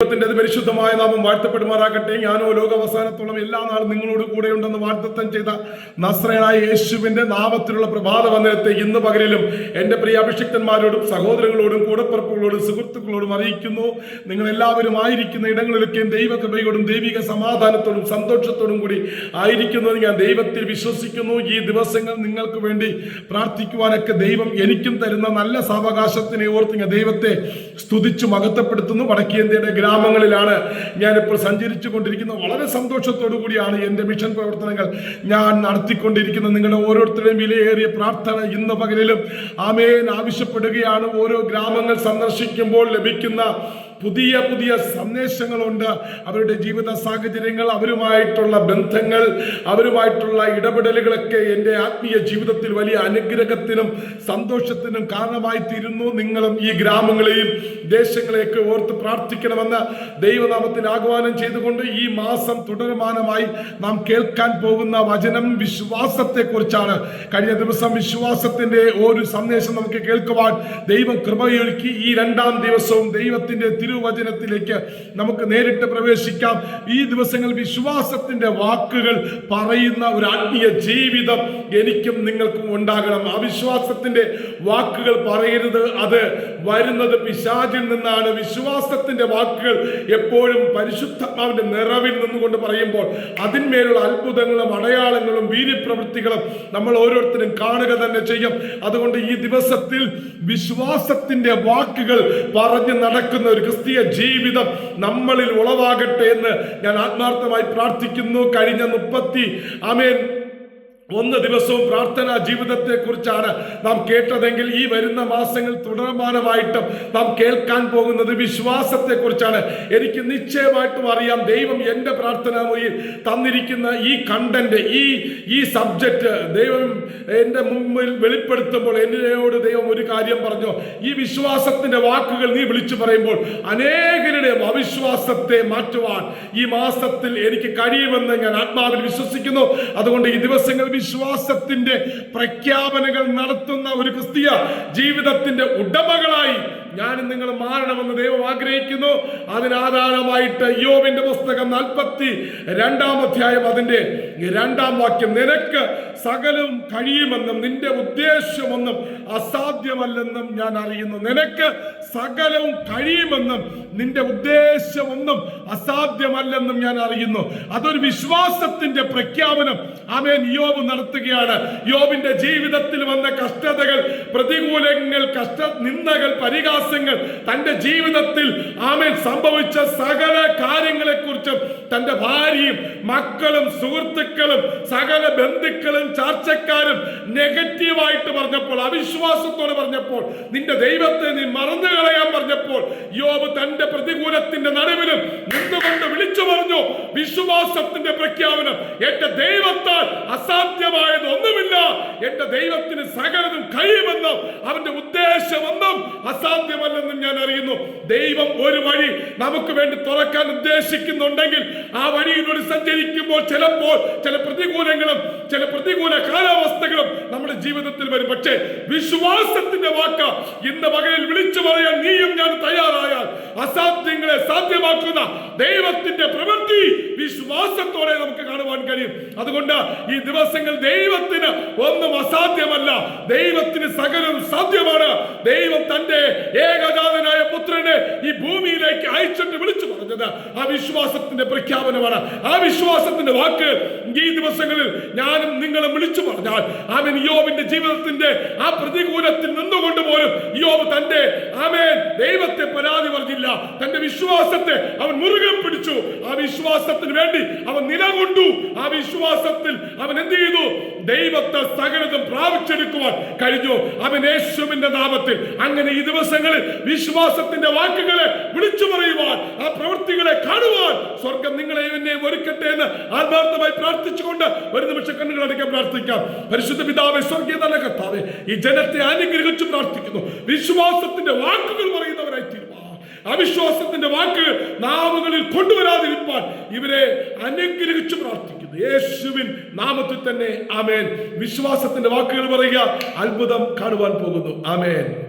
ദൈവത്തിന്റെ പരിശുദ്ധമായ നാമം വാഴ്ത്തപ്പെടുമാറാകട്ടെ. ഞാനോ ലോകാവസാനത്തോളം എല്ലാ നാളും നിങ്ങളോട് കൂടെ ഉണ്ടെന്ന് വാഗ്ദത്തം ചെയ്ത നസ്രനായ യേശുവിന്റെ നാമത്തിലുള്ള പ്രഭാത വന്ദനത്തെ ഇന്ന് പകലിലും എന്റെ പ്രിയ അഭിഷിക്തന്മാരോടും സഹോദരങ്ങളോടും കൂടപ്പിറപ്പുകളോടും സുഹൃത്തുക്കളോടും അറിയിക്കുന്നു. നിങ്ങൾ എല്ലാവരും ആയിരിക്കുന്ന ഇടങ്ങളിലൊക്കെയും ദൈവകൃപയോടും ദൈവിക സമാധാനത്തോടും സന്തോഷത്തോടും കൂടി ആയിരിക്കുന്നത് ഞാൻ ദൈവത്തിൽ വിശ്വസിക്കുന്നു. ഈ ദിവസങ്ങൾ നിങ്ങൾക്ക് വേണ്ടി പ്രാർത്ഥിക്കുവാനൊക്കെ ദൈവം എനിക്കും തരുന്ന നല്ല സാവകാശത്തിനെ ഓർത്ത് ഞാൻ ദൈവത്തെ സ്തുതിച്ചു മഹത്വപ്പെടുത്തുന്നു. വടക്കേന്ത്യയുടെ ഗ്രാമങ്ങളിലാണ് ഞാനിപ്പോൾ സഞ്ചരിച്ചു കൊണ്ടിരിക്കുന്നത്. വളരെ സന്തോഷത്തോടു കൂടിയാണ് എന്റെ മിഷൻ പ്രവർത്തനങ്ങൾ ഞാൻ നടത്തിക്കൊണ്ടിരിക്കുന്നത്. നിങ്ങളുടെ ഓരോരുത്തരുടെയും വിലയേറിയ പ്രാർത്ഥന ഇന്ന് പകലിലും ആമേൻ ആവശ്യപ്പെടുകയാണ്. ഓരോ ഗ്രാമങ്ങൾ സന്ദർശിക്കുമ്പോൾ ലഭിക്കുന്ന പുതിയ പുതിയ സന്ദേശങ്ങളുണ്ട്. അവരുടെ ജീവിത സാഹചര്യങ്ങൾ അവരുമായിട്ടുള്ള ബന്ധങ്ങൾ അവരുമായിട്ടുള്ള ഇടപെടലുകളൊക്കെ എന്റെ ആത്മീയ ജീവിതത്തിൽ വലിയ അനുഗ്രഹത്തിനും സന്തോഷത്തിനും കാരണമായി തീരുന്നു നിങ്ങളും ഈ ഗ്രാമങ്ങളെയും ദേശങ്ങളെയൊക്കെ ഓർത്ത് പ്രാർത്ഥിക്കണമെന്ന് ദൈവനാമത്തിൽ ആഹ്വാനം ചെയ്തുകൊണ്ട് ഈ മാസം തുടർമാനമായി നാം കേൾക്കാൻ പോകുന്ന വചനം വിശ്വാസത്തെക്കുറിച്ചാണ്. കഴിഞ്ഞ ദിവസം വിശ്വാസത്തിന്റെ ഒരു സന്ദേശം നമുക്ക് കേൾക്കുവാൻ ദൈവം കൃപയൊരുക്കി ഈ രണ്ടാം ദിവസവും ദൈവത്തിന്റെ തിരുവചനത്തിലേക്ക് നമുക്ക് നേരിട്ട് പ്രവേശിക്കാം. ഈ ദിവസങ്ങൾ വിശ്വാസത്തിന്റെ വാക്കുകൾ പറയുന്ന ഒരു ആത്മീയ ജീവിതം എനിക്കും നിങ്ങൾക്കും ഉണ്ടാകണം. അവിശ്വാസത്തിന്റെ വാക്കുകൾ പറയരുത്. അത് വരുന്നത് പിശാചിൽ നിന്നാണ്. വിശ്വാസത്തിന്റെ വാക്കുകൾ എപ്പോഴും പരിശുദ്ധാത്മാവിന്റെ നിറവിൽ നിന്നുകൊണ്ട് പറയുമ്പോൾ അതിന്മേലുള്ള അത്ഭുതങ്ങളും അടയാളങ്ങളും വീര്യപ്രവൃത്തികളും നമ്മൾ ഓരോരുത്തരും കാണുക തന്നെ ചെയ്യും. അതുകൊണ്ട് ഈ ദിവസത്തിൽ വിശ്വാസത്തിന്റെ വാക്കുകൾ പറഞ്ഞു നടക്കുന്ന ഒരു ക്രിസ്തീയ ജീവിതം നമ്മളിൽ ഉളവാകട്ടെ എന്ന് ഞാൻ ആത്മാർത്ഥമായി പ്രാർത്ഥിക്കുന്നു. കഴിഞ്ഞ മുപ്പത്തി അമേൻ ഒന്ന് ദിവസവും പ്രാർത്ഥനാ ജീവിതത്തെ കുറിച്ചാണ് നാം കേട്ടതെങ്കിൽ ഈ വരുന്ന മാസങ്ങൾ തുടർമാനമായിട്ടും നാം കേൾക്കാൻ പോകുന്നത് വിശ്വാസത്തെ കുറിച്ചാണ് എനിക്ക് നിശ്ചയമായിട്ടും അറിയാം ദൈവം എന്റെ പ്രാർത്ഥനാ മുറിയിൽ തന്നിരിക്കുന്ന ഈ കണ്ടന്റ് ഈ ഈ സബ്ജക്റ്റ് ദൈവം എന്റെ മുമ്പിൽ വെളിപ്പെടുത്തുമ്പോൾ എന്നോട് ദൈവം കാര്യം പറഞ്ഞു. ഈ വിശ്വാസത്തിന്റെ വാക്കുകൾ നീ വിളിച്ചു പറയുമ്പോൾ അനേകരുടെ അവിശ്വാസത്തെ മാറ്റുവാൻ ഈ മാസത്തിൽ എനിക്ക് കഴിയുമെന്ന് ഞാൻ ആത്മാവിൽ വിശ്വസിക്കുന്നു. അതുകൊണ്ട് ഈ ദിവസങ്ങൾ വിശ്വാസത്തിന്റെ പ്രഖ്യാപനങ്ങൾ നടത്തുന്ന ഒരു ക്രിസ്തീയ ജീവിതത്തിന്റെ ഉടമകളായി ഞാനും നിങ്ങൾ മാറണമെന്ന് ദൈവം ആഗ്രഹിക്കുന്നു. അതിനാധാരമായിട്ട് യോബിന്റെ പുസ്തകം നാൽപ്പത്തി രണ്ടാം അധ്യായം അതിന്റെ രണ്ടാം വാക്യം നിനക്ക് സകലവും കഴിയുമെന്നും നിന്റെ ഉദ്ദേശമൊന്നും അസാധ്യമല്ലെന്നും ഞാൻ അറിയുന്നു. നിനക്ക് സകലവും കഴിയുമെന്നും നിന്റെ ഉദ്ദേശമൊന്നും അസാധ്യമല്ലെന്നും ഞാൻ അറിയുന്നു. അതൊരു വിശ്വാസത്തിന്റെ പ്രഖ്യാപനം. ആമേൻ. യോബ് നടത്തുകയാണ്. യോബിന്റെ ജീവിതത്തിൽ വന്ന കഷ്ടതകൾ പ്രതികൂലങ്ങൾ കഷ്ട നിന്ദകൾ പരിഹാസങ്ങൾ തന്റെ ജീവിതത്തിൽ ആമേൻ സംഭവിച്ച സകല കാര്യങ്ങളെ കുറിച്ചും തന്റെ ഭാര്യയും മക്കളും സുഹൃത്തുക്കളും സകല ബന്ധുക്കളും ചാർച്ചക്കാരും നെഗറ്റീവായിട്ട് പറഞ്ഞപ്പോൾ അവിശ്വാസത്തോടെ പറഞ്ഞപ്പോൾ നിന്റെ ദൈവത്തെ നീ മറന്നു കളയാൻ പറഞ്ഞപ്പോൾ യോബ് തന്റെ പ്രതികൂലത്തിന്റെ നടുവിലും നിന്നുകൊണ്ട് വിളിച്ചു പറഞ്ഞു വിശ്വാസത്തിന്റെ പ്രഖ്യാപനം എന്റെ ദൈവത്താൽ അസാധ്യമായത് ഒന്നുമില്ല എന്റെ ദൈവത്തിന് സകലതും കഴിയുമെന്നും അവന്റെ ഉദ്ദേശമൊന്നും അസാധ്യമല്ലെന്നും ഞാൻ അറിയുന്നു. ദൈവം ഒരു വഴി നമുക്ക് വേണ്ടി തുറക്കാൻ ഉദ്ദേശിക്കുന്നുണ്ടെങ്കിൽ ആ വഴിയിലൂടെ സഞ്ചരിക്കുമ്പോൾ ചിലപ്പോൾ ചില പ്രതികൂലങ്ങളും ചില പ്രതികൂല കാലാവസ്ഥകളും നമ്മുടെ ജീവിതത്തിൽ വരും. പക്ഷേ വിശ്വാസത്തിന്റെ വാക്ക ഇന്ന് പകലിൽ വിളിച്ചു പറയാൻ നീയും ഞാൻ അസാധ്യങ്ങളെ സാധ്യമാക്കുന്ന ദൈവത്തിന്റെ പ്രവൃത്തി വിശ്വാസത്തോടെ നമുക്ക് കാണുവാൻ കഴിയും. അതുകൊണ്ട് ഈ ദിവസങ്ങൾ ദൈവത്തിന് ഒന്നും അസാധ്യമല്ല. ദൈവത്തിന് സകലം സാധ്യമാണ്. ദൈവം തന്റെ ഏകജാതനായ പുത്രനെ ഈ ഭൂമിയിലേക്ക് അയച്ചിട്ട് വിളിച്ചു പറഞ്ഞത് ആ വിശ്വാസത്തിന്റെ പ്രഖ്യാപനമാണ്. ആ വിശ്വാസത്തിന്റെ വാക്ക് ഈ ദിവസങ്ങളിൽ ഞാനും നിങ്ങളും വിളിച്ചു പറഞ്ഞാൽ അവൻ യോബിന്റെ ജീവിതത്തിന്റെ ആ പ്രതികൂലത്തിൽ നിന്നുകൊണ്ട് പോലും യോബ് തന്റെ ദൈവത്തെ പരാതി പറഞ്ഞില്ല. തന്റെ വിശ്വാസത്തെ അവൻ മുറുകെ പിടിച്ചു. ആ വിശ്വാസത്തിന് വേണ്ടി അവൻ നിലകൊണ്ടു. ആ വിശ്വാസത്തിൽ അവൻ എന്ത് ചെയ്തു? ദൈവത്തെ സകലതും പ്രാപിച്ചെടുക്കുവാൻ കഴിഞ്ഞു. അവൻ യേശുവിന്റെ നാമത്തിൽ അങ്ങനെ ഈ ദിവസങ്ങളിൽ വിശ്വാസത്തിന്റെ വാക്കുകളെ വിളിച്ചു പറയുവാൻ ആ പ്രവൃത്തികളെ കാണുവാൻ സ്വർഗം നിങ്ങളെ എന്നെ ഒരുക്കട്ടെ എന്ന് ആത്മാർത്ഥമായി പ്രാർത്ഥിച്ചുകൊണ്ട് ഒരു നിമിഷം കണ്ണുകൾ അടയ്ക്കാൻ പ്രാർത്ഥിക്കാം. പരിശുദ്ധ പിതാവെ സ്വർഗീയ കർത്താവെ ഈ ജനത്തെ അനുഗ്രഹിച്ചു പ്രാർത്ഥിക്കുന്നു. വിശ്വാസത്തിന്റെ വാക്കുകൾ തീരുമാനം അവിശ്വാസത്തിന്റെ വാക്ക് നാവുകളിൽ കൊണ്ടുവരാതിരിപ്പാൻ ഇവരെ അനുഗ്രഹിച്ചു പ്രാർത്ഥിക്കുന്നു. യേശുവിൻ നാമത്തിൽ തന്നെ ആമേൻ. വിശ്വാസത്തിന്റെ വാക്കുകൾ പറയുക അത്ഭുതം കാണുവാൻ പോകുന്നു. ആമേൻ.